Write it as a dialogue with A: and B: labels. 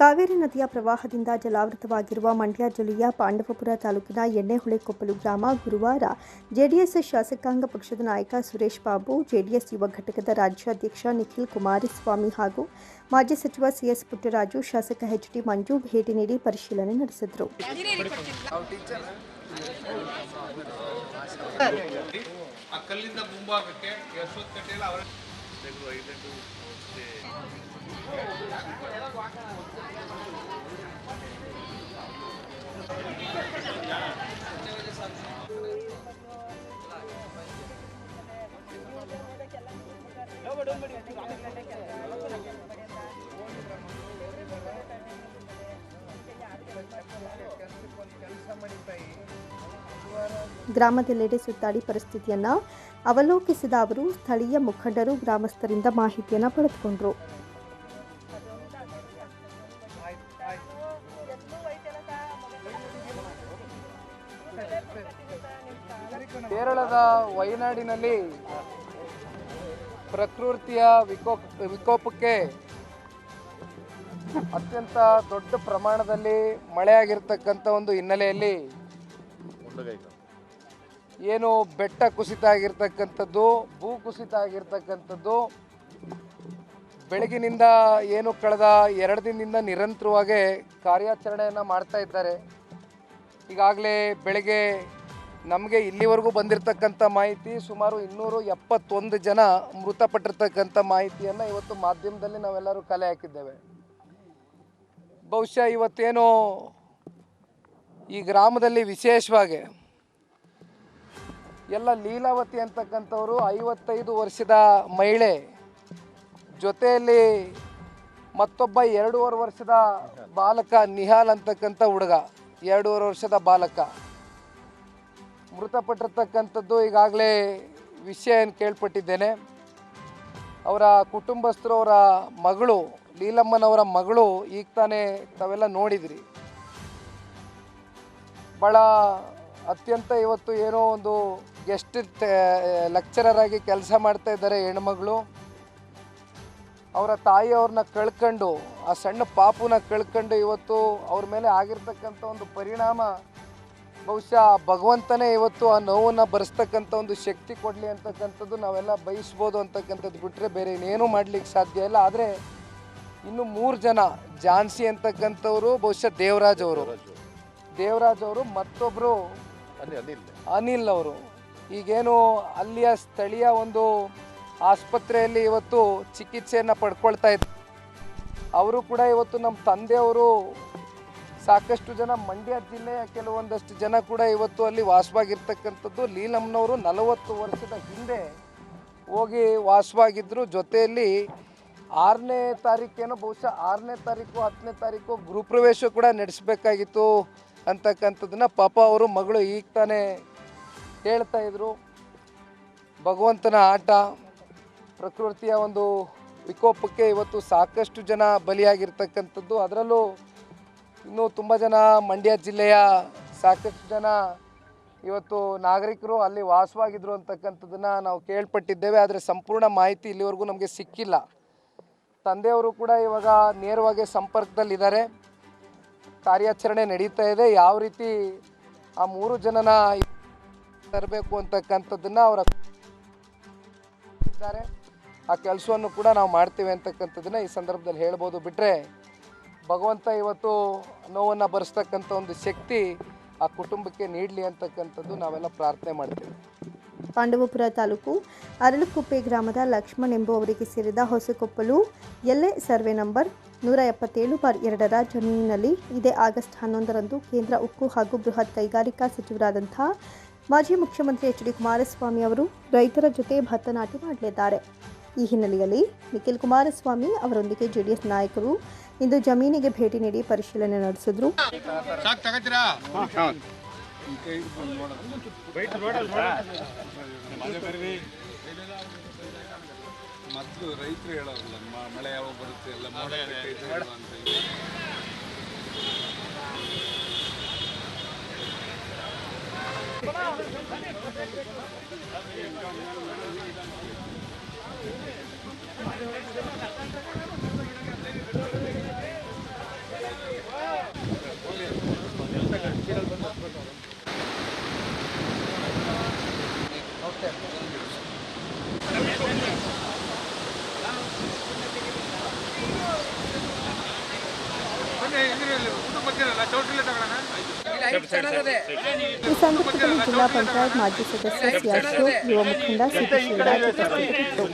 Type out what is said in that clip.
A: ಕಾವೇರಿ ನದಿಯ ಪ್ರವಾಹದಿಂದ ಜಲಾವೃತವಾಗಿರುವ ಮಂಡ್ಯ ಜಿಲ್ಲೆಯ ಪಾಂಡವಪುರ ತಾಲೂಕಿನ ಎಣ್ಣೆಹೊಳೆಕೊಪ್ಪಲು ಗ್ರಾಮ ಗುರುವಾರ ಜೆಡಿಎಸ್ ಶಾಸಕಾಂಗ ಪಕ್ಷದ ನಾಯಕ ಸುರೇಶ್ ಬಾಬು, ಜೆಡಿಎಸ್ ಯುವ ಘಟಕದ ರಾಜ್ಯಾಧ್ಯಕ್ಷ ನಿಖಿಲ್ ಕುಮಾರಸ್ವಾಮಿ ಹಾಗೂ ಮಾಜಿ ಸಚಿವ ಸಿಎಸ್ ಪುಟ್ಟರಾಜು, ಶಾಸಕ ಎಚ್ಡಿ ಮಂಜು ಭೇಟಿ ನೀಡಿ ಪರಿಶೀಲನೆ ನಡೆಸಿದರು. ಗ್ರಾಮದೆಲ್ಲೆಡೆ ಸುತ್ತಾಡಿ ಪರಿಸ್ಥಿತಿಯನ್ನ ಅವಲೋಕಿಸಿದ ಅವರು ಸ್ಥಳೀಯ ಮುಖಂಡರು ಗ್ರಾಮಸ್ಥರಿಂದ ಮಾಹಿತಿಯನ್ನ ಪಡೆದುಕೊಂಡರು.
B: ಕೇರಳದ ವಯನಾಡಿನಲ್ಲಿ ಪ್ರಕೃತಿಯ ವಿಕೋಪ, ವಿಕೋಪಕ್ಕೆ ಅತ್ಯಂತ ದೊಡ್ಡ ಪ್ರಮಾಣದಲ್ಲಿ ಮಳೆಯಾಗಿರ್ತಕ್ಕಂಥ ಒಂದು ಹಿನ್ನೆಲೆಯಲ್ಲಿ ಏನು ಬೆಟ್ಟ ಕುಸಿತ ಆಗಿರ್ತಕ್ಕಂಥದ್ದು, ಭೂ ಕುಸಿತ ಆಗಿರ್ತಕ್ಕಂಥದ್ದು, ಬೆಳಗಿನಿಂದ ಏನು ಕಳೆದ ಎರಡು ದಿನದಿಂದ ನಿರಂತರವಾಗಿ ಕಾರ್ಯಾಚರಣೆಯನ್ನು ಮಾಡ್ತಾ ಇದ್ದಾರೆ. ಈಗಾಗಲೇ ಬೆಳಗ್ಗೆ ನಮಗೆ ಇಲ್ಲಿವರೆಗೂ ಬಂದಿರತಕ್ಕಂಥ ಮಾಹಿತಿ ಸುಮಾರು ಇನ್ನೂರು ಎಪ್ಪತ್ತೊಂದು ಜನ ಮೃತಪಟ್ಟಿರ್ತಕ್ಕಂಥ ಮಾಹಿತಿಯನ್ನು ಇವತ್ತು ಮಾಧ್ಯಮದಲ್ಲಿ ನಾವೆಲ್ಲರೂ ಕಲೆ ಹಾಕಿದ್ದೇವೆ. ಬಹುಶಃ ಇವತ್ತೇನು ಈ ಗ್ರಾಮದಲ್ಲಿ ವಿಶೇಷವಾಗಿ ಎಲ್ಲ ಲೀಲಾವತಿ ಅಂತಕ್ಕಂಥವರು ಐವತ್ತೈದು ವರ್ಷದ ಮಹಿಳೆ ಜೊತೆಯಲ್ಲಿ ಮತ್ತೊಬ್ಬ ಎರಡೂವರೆ ವರ್ಷದ ಬಾಲಕ ನಿಹಾಲ್ ಅಂತಕ್ಕಂಥ ಹುಡುಗ. ಎರಡೂವರೆ ವರ್ಷದ ಬಾಲಕ. ಮೃತಪಟ್ಟಿರ್ತಕ್ಕಂಥದ್ದು ಈಗಾಗಲೇ ವಿಷಯ ಏನು ಕೇಳ್ಪಟ್ಟಿದ್ದೇನೆ. ಅವರ ಕುಟುಂಬಸ್ಥರು, ಅವರ ಮಗಳು ಲೀಲಮ್ಮನವರ ಮಗಳು ಈಗ ತಾನೇ ತಾವೆಲ್ಲ ನೋಡಿದ್ರಿ. ಭಾಳ ಅತ್ಯಂತ ಇವತ್ತು ಏನೋ ಒಂದು ಗೆಸ್ಟ್ ಲೆಕ್ಚರರ್ ಆಗಿ ಕೆಲಸ ಮಾಡ್ತಾ ಇದ್ದಾರೆ ಹೆಣ್ಮಗಳು. ಅವರ ತಾಯಿಯವ್ರನ್ನ ಕಳ್ಕೊಂಡು, ಆ ಸಣ್ಣ ಪಾಪುನ ಕಳ್ಕೊಂಡು ಇವತ್ತು ಅವ್ರ ಮೇಲೆ ಆಗಿರ್ತಕ್ಕಂಥ ಒಂದು ಪರಿಣಾಮ ಬಹುಶಃ ಭಗವಂತನೇ ಇವತ್ತು ಆ ನೋವನ್ನು ಬರೆಸ್ತಕ್ಕಂಥ ಒಂದು ಶಕ್ತಿ ಕೊಡಲಿ ಅಂತಕ್ಕಂಥದ್ದು ನಾವೆಲ್ಲ ಬಯಸ್ಬೋದು ಅಂತಕ್ಕಂಥದ್ದು ಬಿಟ್ಟರೆ ಬೇರೆ ಇನ್ನೇನು ಮಾಡ್ಲಿಕ್ಕೆ ಸಾಧ್ಯ ಇಲ್ಲ. ಆದರೆ ಇನ್ನು ಮೂರು ಜನ ಜಾನ್ಸಿ ಅಂತಕ್ಕಂಥವ್ರು, ಬಹುಶಃ ದೇವರಾಜ್ ಅವರು. ದೇವರಾಜ್ ಅವರು ಮತ್ತೊಬ್ಬರು ಅನಿಲ್ ಅವರು. ಈಗೇನು ಅಲ್ಲಿಯ ಸ್ಥಳೀಯ ಒಂದು ಆಸ್ಪತ್ರೆಯಲ್ಲಿ ಇವತ್ತು ಚಿಕಿತ್ಸೆಯನ್ನು ಪಡ್ಕೊಳ್ತಾ ಇದ್ದಾರೆ ಅವರು ಕೂಡ ಇವತ್ತು ನಮ್ಮ ತಂದೆಯವರು ಸಾಕಷ್ಟು ಜನ ಮಂಡ್ಯ ಜಿಲ್ಲೆಯ ಕೆಲವೊಂದಷ್ಟು ಜನ ಕೂಡ ಇವತ್ತು ಅಲ್ಲಿ ವಾಸವಾಗಿರ್ತಕ್ಕಂಥದ್ದು. ಲೀಲಮ್ಮನವರು ನಲವತ್ತು ವರ್ಷದ ಹಿಂದೆ ಹೋಗಿ ವಾಸವಾಗಿದ್ದರು ಜೊತೆಯಲ್ಲಿ ಆರನೇ ತಾರೀಕೇನೋ ಬಹುಶಃ ಆರನೇ ತಾರೀಕು, ಹತ್ತನೇ ತಾರೀಕು ಗೃಹಪ್ರವೇಶ ಕೂಡ ನಡೆಸಬೇಕಾಗಿತ್ತು ಅಂತಕ್ಕಂಥದ್ದನ್ನ ಪಾಪ ಅವರು ಮಗಳು ಈಗ ತಾನೇ ಹೇಳ್ತಾ ಇದ್ರು. ಭಗವಂತನ ಆಟ, ಪ್ರಕೃತಿಯ ಒಂದು ವಿಕೋಪಕ್ಕೆ ಇವತ್ತು ಸಾಕಷ್ಟು ಜನ ಬಲಿಯಾಗಿರ್ತಕ್ಕಂಥದ್ದು. ಅದರಲ್ಲೂ ಇನ್ನೂ ತುಂಬ ಜನ ಮಂಡ್ಯ ಜಿಲ್ಲೆಯ ಸಾಕಷ್ಟು ಜನ ಇವತ್ತು ನಾಗರಿಕರು ಅಲ್ಲಿ ವಾಸವಾಗಿದ್ರು ಅಂತಕ್ಕಂಥದ್ದನ್ನು ನಾವು ಕೇಳ್ಪಟ್ಟಿದ್ದೇವೆ, ಆದರೆ ಸಂಪೂರ್ಣ ಮಾಹಿತಿ ಇಲ್ಲಿವರೆಗೂ ನಮಗೆ ಸಿಕ್ಕಿಲ್ಲ. ತಂದೆಯವರು ಕೂಡ ಇವಾಗ ನೇರವಾಗಿ ಸಂಪರ್ಕದಲ್ಲಿದ್ದಾರೆ. ಕಾರ್ಯಾಚರಣೆ ನಡೀತಾ ಇದೆ. ಯಾವ ರೀತಿ ಆ ಮೂರು ಜನನ ತರಬೇಕು ಅಂತಕ್ಕಂಥದ್ದನ್ನು ಅವರ ಆ ಕೆಲಸವನ್ನು ಕೂಡ ನಾವು ಮಾಡ್ತೇವೆ ಅಂತಕ್ಕಂಥದ್ದನ್ನ ಈ ಸಂದರ್ಭದಲ್ಲಿ ಹೇಳ್ಬೋದು. ಬಿಟ್ಟರೆ ಭಗವಂತ ಇವತ್ತು ನೋವನ್ನು ಬರೆಸ್ತಕ್ಕಂಥ ಒಂದು ಶಕ್ತಿ ಆ ಕುಟುಂಬಕ್ಕೆ ನೀಡಲಿ ಅಂತಕ್ಕಂಥದ್ದು ನಾವೆಲ್ಲ ಪ್ರಾರ್ಥನೆ ಮಾಡ್ತೀವಿ.
A: ಪಾಂಡವಪುರ ತಾಲೂಕು ಅರಳುಕುಪ್ಪೆ ಗ್ರಾಮದ ಲಕ್ಷ್ಮಣ್ ಎಂಬುವವರಿಗೆ ಸೇರಿದ ಹೊಸಕೊಪ್ಪಲು ಎಲ್ಲೆ ಸರ್ವೆ ನಂಬರ್ ನೂರ ಎಪ್ಪತ್ತೇಳು ಬಾರ್ ಎರಡರ ಜಮೀನಿನಲ್ಲಿ ಇದೇ ಆಗಸ್ಟ್ ಹನ್ನೊಂದರಂದು ಕೇಂದ್ರ ಉಕ್ಕು ಹಾಗೂ ಬೃಹತ್ ಕೈಗಾರಿಕಾ ಸಚಿವರಾದಂಥ ಮಾಜಿ ಮುಖ್ಯಮಂತ್ರಿ ಎಚ್ ಡಿ ಕುಮಾರಸ್ವಾಮಿ ಅವರು ರೈತರ ಜೊತೆ ಭತ್ತ ನಾಟಿ ಮಾಡಲಿದ್ದಾರೆ. ಈ ಹಿನ್ನೆಲೆಯಲ್ಲಿ ನಿಖಿಲ್ ಕುಮಾರಸ್ವಾಮಿ ಅವರೊಂದಿಗೆ ಜೆಡಿಎಸ್ ನಾಯಕರು ಇಂದು ಜಮೀನಿಗೆ ಭೇಟಿ ನೀಡಿ ಪರಿಶೀಲನೆ ನಡೆಸಿದ್ರು.
C: ಸಾಕು ತಗೋತೀರಾ? ಮೊದಲು ರೈತರು ಹೇಳೋರಲ್ಲ ಮಳೆ ಯಾವಾಗ ಬರುತ್ತೆ ಎಲ್ಲ ಮೋಡ ಕಟ್ಟೈತೆ
A: ಈ ಸಂದರ್ಭದಲ್ಲಿ ಜಿಲ್ಲಾ ಪಂಚಾಯತ್ ಮಾಜಿ ಸದಸ್ಯ ಸ್ಯಾಶೋ ಯುವ ಮುಖಂಡ ಸಿಟಿ ಶಿವರಾಜ್ ಉಪಸ್ಥಿತರಿದ್ದರು